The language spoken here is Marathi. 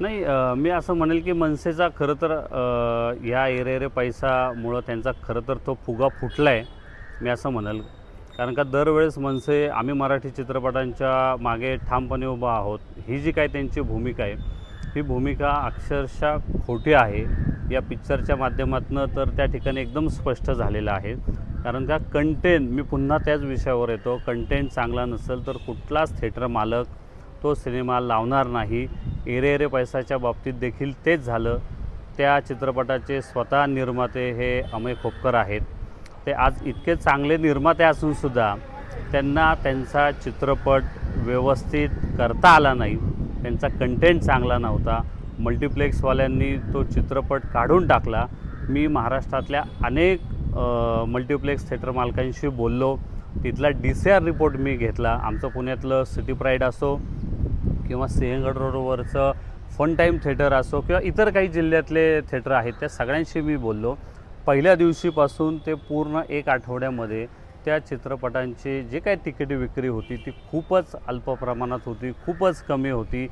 नाही मी असं म्हणेल की मनसेचा खरं तर ह्या एरे एरे पैसामुळं त्यांचा खरं तर तो फुगा फुटला आहे मी असं म्हणेल. कारण का दरवेळेस मनसे आम्ही मराठी चित्रपटांच्या मागे ठामपणे उभा आहोत. ही जी काय त्यांची भूमिका आहे ही भूमिका अक्षरशः खोटी आहे. या पिक्चरच्या माध्यमातून तर त्या ठिकाणी एकदम स्पष्ट झालेलं आहे. कारण का कंटेंट मी पुन्हा त्याच विषयावर येतो. कंटेंट चांगला नसेल तर कुठलाच थिएटर मालक तो सिनेमा लावणार नाही. एरे एरे पैसाच्या बाबतीत देखील तेच झालं. त्या चित्रपटाचे स्वतः निर्माते हे अमय खोपकर आहेत. ते आज इतके चांगले निर्माते असूनसुद्धा त्यांना त्यांचा चित्रपट व्यवस्थित करता आला नाही. त्यांचा कंटेंट चांगला नव्हता. मल्टिप्लेक्सवाल्यांनी तो चित्रपट काढून टाकला. मी महाराष्ट्रातल्या अनेक मल्टिप्लेक्स थिएटर मालकांशी बोललो. तिथला डी सी आर रिपोर्ट मी घेतला. आमचं पुण्यातलं सिटी प्राईड असो किंवा सिंहगड रोडवरचं फन टाईम थिएटर असो किंवा इतर काही जिल्ह्यातले थिएटर आहेत त्या सगळ्यांशी मी बोललो. पहिल्या दिवशीपासून ते पूर्ण एक आठवड्यामध्ये त्या चित्रपटांची जे काही तिकीट विक्री होती ती खूपच अल्प प्रमाणात होती खूपच कमी होती.